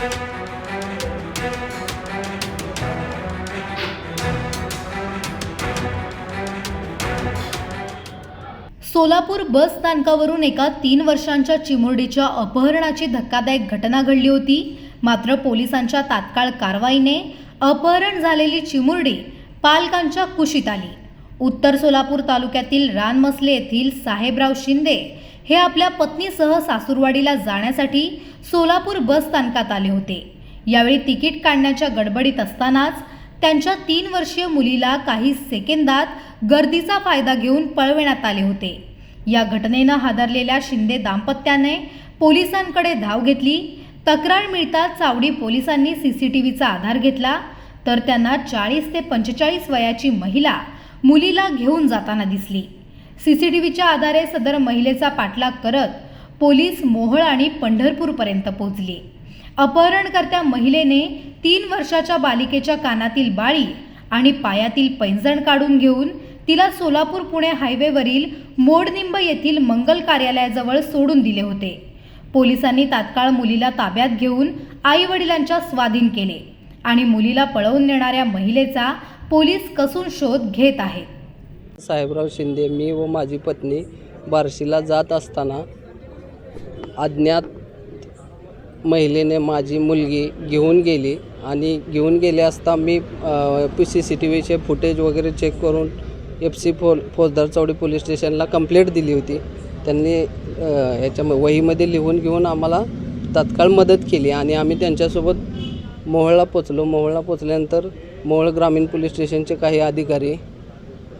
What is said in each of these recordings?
सोलापूर बस स्थानकावरून एका तीन वर्षांच्या चिमुरडीच्या अपहरणाची धक्कादायक घटना घडली होती. मात्र पोलिसांच्या तात्काळ कारवाईने अपहरण झालेली चिमुरडी पालकांच्या कुशीत आली. उत्तर सोलापूर तालुक्यातील रानमसले येथील साहेबराव शिंदे हे आपल्या पत्नीसह सासूरवाडीला जाण्यासाठी सोलापूर बस स्थानकात आले होते. यावेळी तिकीट काढण्याच्या गडबडीत असतानाच त्यांच्या तीन वर्षीय मुलीला काही सेकंदात गर्दीचा फायदा घेऊन पळविण्यात आले होते. या घटनेनं हादरलेल्या शिंदे दाम्पत्याने पोलिसांकडे धाव घेतली. तक्रार मिळताच चावडी पोलिसांनी सी सी टी व्हीचा आधार घेतला. तर त्यांना चाळीस ते पंचेचाळीस वयाची महिला मुलीला घेऊन जाताना दिसली. सी सी टी व्हीच्या आधारे सदर महिलेचा पाठलाग करत पोलीस मोहळ आणि पंढरपूरपर्यंत पोहोचले. अपहरणकर्त्या महिलेने तीन वर्षाच्या बालिकेच्या कानातील बाळी आणि पायातील पैंजण काढून घेऊन तिला सोलापूर पुणे हायवेवरील मोडनिंब येथील मंगल कार्यालयाजवळ सोडून दिले होते. पोलिसांनी तात्काळ मुलीला ताब्यात घेऊन आई वडिलांच्या स्वाधीन केले आणि मुलीला पळवून नेणाऱ्या महिलेचा पोलीस कसून शोध घेत आहेत. साहेबराव शिंदे मी व माझी पत्नी बार्शीला जात असताना अज्ञात महिलेने माझी मुलगी घेऊन गेली आणि घेऊन गेले असता मी पी सी सी टी व्हीचे फुटेज वगैरे चेक करून एफ सी फो फौजदार चौडी पोलीस स्टेशनला कंप्लेंट दिली होती. त्यांनी ह्याच्या वहीमध्ये लिहून घेऊन आम्हाला तात्काळ मदत केली आणि आम्ही त्यांच्यासोबत मोहळला पोचलो मोहळला पोचल्यानंतर मोहळ ग्रामीण पोलीस स्टेशनचे काही अधिकारी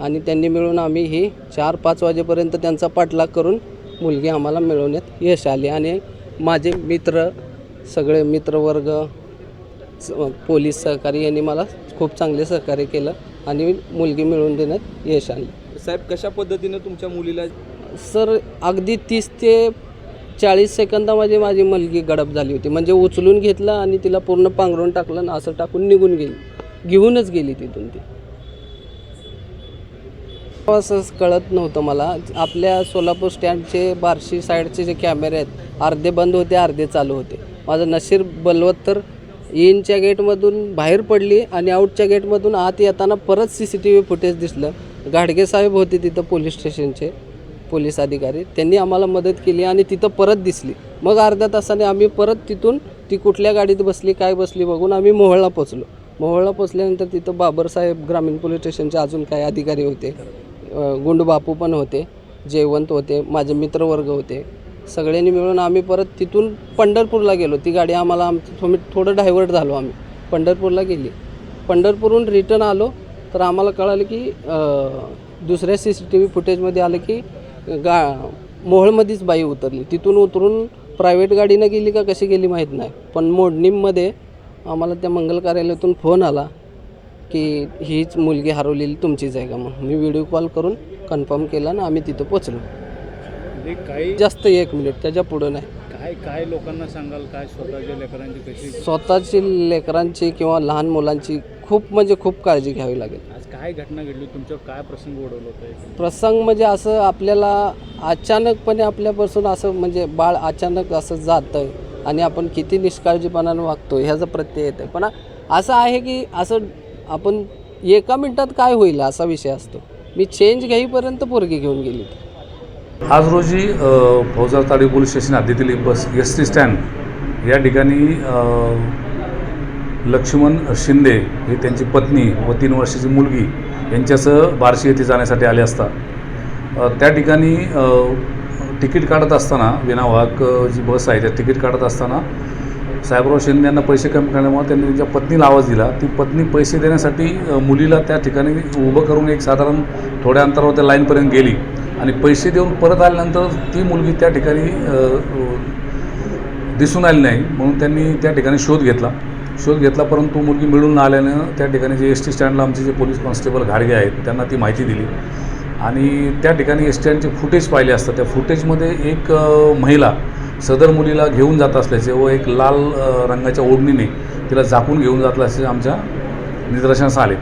आणि त्यांनी मिळून आम्ही ही चार पाच वाजेपर्यंत त्यांचा पाठलाग करून मुलगी आम्हाला मिळवण्यात यश आले आणि माझे मित्र सगळे मित्रवर्ग पोलीस सहकारी यांनी मला खूप चांगले सहकार्य केलं आणि मुलगी मिळवून देण्यात यश आले. साहेब कशा पद्धतीनं तुमच्या मुलीला सर अगदी तीस ते चाळीस सेकंदामध्ये माझी मुलगी गडप झाली होती. म्हणजे उचलून घेतलं आणि तिला पूर्ण पांघरून टाकलं आणि असं टाकून निघून गेली. घेऊनच गेली तिथून ती. असं कळत नव्हतं मला. आपल्या सोलापूर स्टँडचे बार्शी साईडचे जे कॅमेरे आहेत अर्धे बंद होते अर्धे चालू होते. माझं नशीर बलवत तर इनच्या गेटमधून बाहेर पडली आणि आऊटच्या गेटमधून आत येताना परत C C T V footage दिसलं. गाडगेसाहेब होते तिथं पोलीस स्टेशनचे पोलीस अधिकारी. त्यांनी आम्हाला मदत केली आणि तिथं परत दिसली. मग अर्ध्या तासाने आम्ही परत तिथून ती कुठल्या गाडीत बसली काय बसली बघून आम्ही मोहळला पोचलो मोहळला पोचल्यानंतर तिथं बाबरसाहेब ग्रामीण पोलीस स्टेशनचे अजून काही अधिकारी होते. गुंडबापू पण होते जयवंत होते माझे मित्रवर्ग होते. सगळ्यांनी मिळून आम्ही परत तिथून पंढरपूरला गेलो. ती गाडी आम्हाला आम थोडी थोडं डायव्हर्ट झालो आम्ही. पंढरपूरला गेली. पंढरपूरहून रिटर्न आलो तर आम्हाला कळालं की दुसऱ्या सी सी टी व्ही फुटेजमध्ये आलं की गा मोहळमध्येच बाई उतरली. तिथून उतरून प्रायव्हेट गाडीनं गेली का कशी गेली माहीत नाही. पण मोडणीमध्ये आम्हाला त्या मंगल कार्यालयातून फोन आला. की हीच मुलगी हरवलेली तुमचीच आहे का मग मी व्हिडिओ कॉल करून कन्फर्म केला आणि आम्ही तिथं पोचलो. म्हणजे काही जास्त एक मिनिट त्याच्या पुढं नाही. काय काय लोकांना सांगाल? काय स्वतःच्या लेकरांची कशी? स्वतःची लेकरांची किंवा लहान मुलांची खूप म्हणजे खूप काळजी घ्यावी लागेल. आज काय घटना घडली? तुमच्यावर काय प्रसंग ओढवलं होतं प्रसंग म्हणजे असं आपल्याला अचानकपणे आपल्यापासून असं म्हणजे बाळ अचानक असं जातं आणि आपण किती निष्काळजीपणानं वागतो ह्याचा प्रत्यय येतं पण असं आहे की असं आपण एका मिनटात काय होईल असा विषय असतो. मी चेंज घेईपर्यंत पोरगी घेऊन गेली. आज रोजी अ, फौजदार ताडी पोलीस स्टेशन हद्दीतील बस एस टी स्टँड या ठिकाणी लक्ष्मण शिंदे हे त्यांची पत्नी व तीन वर्षाची मुलगी यांच्यासह बार्शी येथे जाण्यासाठी आले असता. त्या ठिकाणी तिकीट काढत असताना विनावाहक जी बस आहे त्या तिकीट काढत असताना साहेबराव शिंदे यांना पैसे कमी करण्यामुळे त्यांनी त्यांच्या पत्नीला आवाज दिला ती पत्नी पैसे देण्यासाठी मुलीला त्या ठिकाणी उभं करून एक साधारण थोड्या अंतरावर त्या लाईनपर्यंत गेली. आणि पैसे देऊन परत आल्यानंतर ती मुलगी त्या ठिकाणी दिसून आली नाही. म्हणून त्यांनी त्या ठिकाणी शोध घेतला. शोध घेतला परंतु मुलगी मिळून न आल्यानं त्या ठिकाणी जे एस टी स्टँडला आमचे जे पोलीस कॉन्स्टेबल घाडगे आहेत त्यांना ती माहिती दिली. आणि त्या ठिकाणी एस टी स्टँडचे फुटेज पाहिले असतं त्या फुटेजमध्ये एक महिला सदर मुलीला घेऊन जात असल्याचे व एक लाल रंगाच्या ओढणीने तिला झाकून घेऊन जात असल्याचे आमच्या निदर्शनास आले.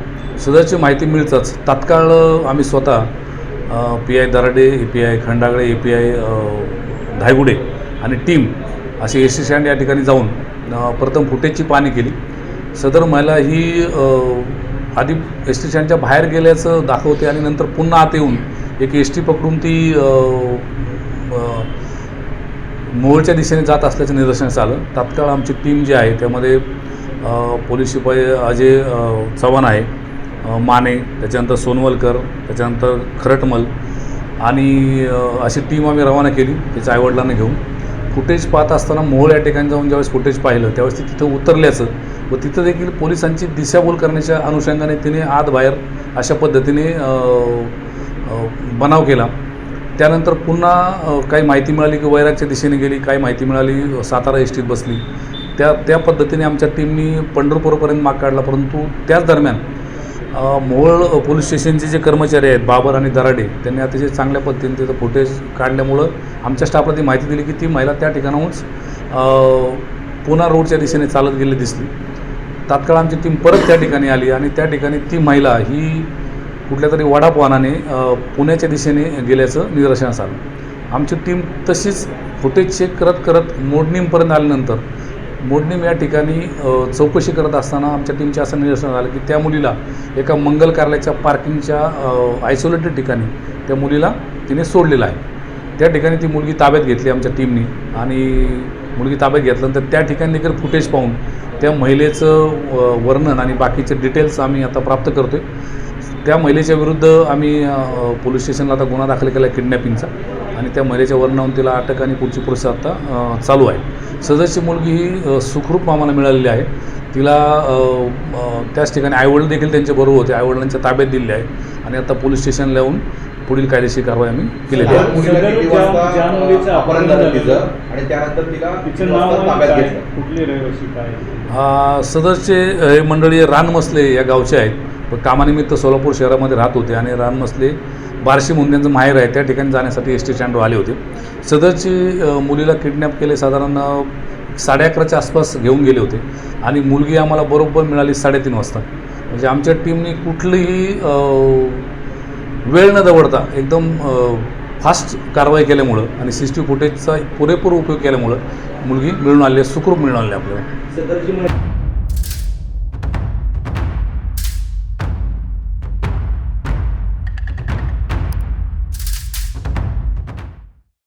सदरची माहिती मिळताच तात्काळ आम्ही स्वतः P I Darade A P I Khandagale A P I Dhaygude आणि टीम असे एस टी स्टँड या ठिकाणी जाऊन प्रथम फुटेजची पाहणी केली. सदर महिला ही आधी एस टी स्टँडच्या बाहेर गेल्याचं दाखवते आणि नंतर पुन्हा आत येऊन एक एस टी पकडून ती मोहोळच्या दिशेने जात असल्याचं निदर्शनास आलं. तात्काळ आमची टीम जी आहे त्यामध्ये पोलीस शिपाई अजय चव्हाण आहे माने त्याच्यानंतर सोनवलकर त्याच्यानंतर खरटमल आणि अशी टीम आम्ही रवाना केली त्याच्या आईवडिलांना घेऊन. फुटेज पाहत असताना मोहोळ या ठिकाणी जाऊन ज्यावेळेस फुटेज पाहिलं त्यावेळेस ती तिथं उतरल्याचं व तिथं देखील पोलिसांची दिशाभूल करण्याच्या अनुषंगाने तिने आत बाहेर अशा पद्धतीने बनाव केला. त्यानंतर पुन्हा काही माहिती मिळाली की वैरागच्या दिशेने गेली काही माहिती मिळाली सातारा एस टीत बसली. त्या त्या पद्धतीने आमच्या टीमनी पंढरपूरपर्यंत माग काढला परंतु त्याच दरम्यान मोहळ मोहोळ पोलीस स्टेशनचे जे कर्मचारी आहेत बाबर आणि दराडे त्यांनी अतिशय चांगल्या पद्धतीने तिथं फुटेज काढल्यामुळं आमच्या स्टाफला ती माहिती दिली की ती महिला त्या ठिकाणाहूनच पुन्हा रोडच्या दिशेने चालत गेली दिसली. तात्काळ आमची टीम परत त्या ठिकाणी आली आणि त्या ठिकाणी ती महिला ही कुठल्या तरी वडापवानाने पुण्याच्या दिशेने गेल्याचं निदर्शनास आलं. आमची टीम तशीच फुटेज चेक करत करत मोडणीमपर्यंत आल्यानंतर मोडणीम या ठिकाणी चौकशी करत असताना आमच्या टीमच्या असं निदर्शन आलं की त्या मुलीला एका मंगल कार्यालयाच्या पार्किंगच्या आयसोलेटेड ठिकाणी त्या मुलीला तिने सोडलेलं आहे. त्या ठिकाणी ती मुलगी ताब्यात घेतली आमच्या टीमनी आणि मुलगी ताब्यात घेतल्यानंतर त्या ठिकाणी देखील फुटेज पाहून त्या महिलेचं वर्णन आणि बाकीचे डिटेल्स आम्ही आता प्राप्त करतो आहे त्या महिलेच्या विरुद्ध आम्ही पोलीस स्टेशनला आता गुन्हा दाखल केला आहे किडनॅपिंगचा. आणि त्या महिलेच्या वर्णनावरून तिला अटक आणि पुढची प्रोसेस आता चालू आहे. सदरची मुलगी ही सुखरूप आम्हाला मिळालेली आहे. तिला त्याच ठिकाणी आईवडील देखील त्यांच्याबरोबर होते. आईवडिलांच्या ताब्यात दिले आहे. आणि आता पोलीस स्टेशनला येऊन पुढील कायदेशीर कारवाई आम्ही केलेली आहे. सदरचे हे मंडळी रानमसले या गावचे आहेत. पण कामानिमित्त सोलापूर शहरामध्ये राहत होते आणि रानमसले बार्शी म्हणून माहेर आहे त्या ठिकाणी जाण्यासाठी एस टी स्टँडवर आले होते. सदरची मुलीला किडनॅप केले साधारण साडे अकराच्या आसपास घेऊन गेले होते. आणि मुलगी आम्हाला बरोबर मिळाली साडेतीन वाजता. म्हणजे आमच्या टीमने कुठलीही वेळ न दवडता एकदम फास्ट कारवाई केल्यामुळं आणि सी सी टी फुटेजचा पुरेपूर उपयोग केल्यामुळं मुलगी मिळून आली आहे सुखरूप मिळून आली आपल्याला.